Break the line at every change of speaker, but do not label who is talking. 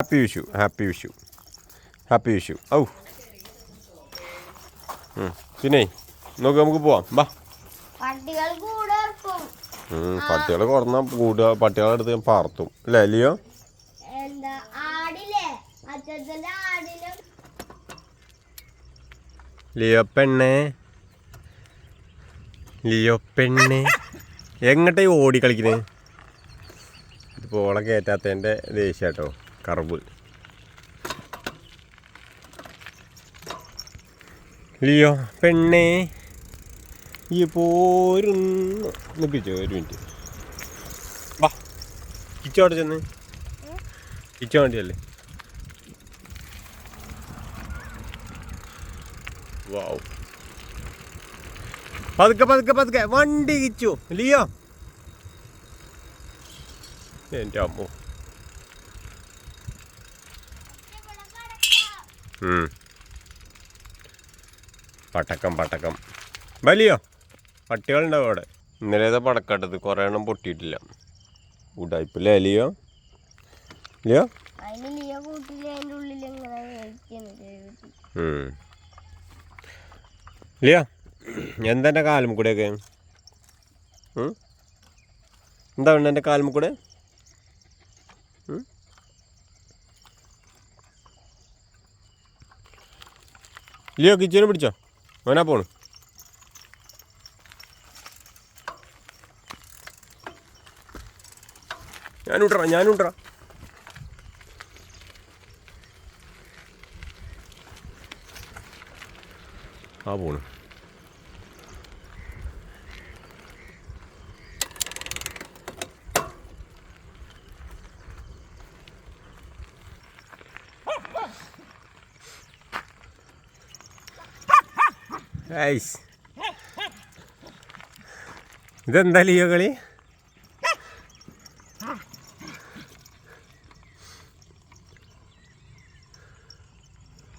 Happy Vishu happy Vishu happy Vishu ഔ. പിന്നെ നോക്ക് നമുക്ക് പോവാം. ബാ.
പട്ടികൾ
കുറഞ്ഞ കൂടുക പട്ടികളെ അടുത്ത് ഞാൻ പാർത്തും. അല്ലേ
അല്ലയോ
ലിയോ പെണ്ണേ. ലിയോ പെണ്ണേ. എങ്ങോട്ടേ ഓടി കളിക്കുന്നത് ഇതിപ്പോൾ ഓളെ കയറ്റാത്തതിന്റെ ദേഷ്യം കേട്ടോ കറുബ് ലിയോ പെണ്ണേ ഈ പോരുന്നു. നിപ്പിച്ചോ ഒരു മിനിറ്റ്. വാ കിച്ചോടെ ചെന്ന്. കിച്ചോ വണ്ടിയല്ലേ? വാവ്. പതുക്കെ പതുക്കെ പതുക്കെ. വണ്ടി കിച്ചു. ലിയോ. എന്റെ അമ്മോ. പടക്കം പടക്കം. വലിയോ? പട്ടികളുണ്ടാവും അവിടെ. ഇന്നലെ ഏതാ പടക്കട്ടത് കുറേ എണ്ണം പൊട്ടിയിട്ടില്ല. ഉടായ്പല്ലേ അലിയോ ലിയോ.
ലിയോ
എന്താ എന്റെ കാലും കൂടെയൊക്കെ? എന്താ ഉണ്ട് എന്റെ കാലും കൂടെ? ലിയോ കിച്ചനെ പിടിച്ചോ? അവനാ പോണു. ഞാനുട്രാ ഞാനുട്രാ ആ പോണു. ഐസ് ഇതെന്താ ലിയോ കളി?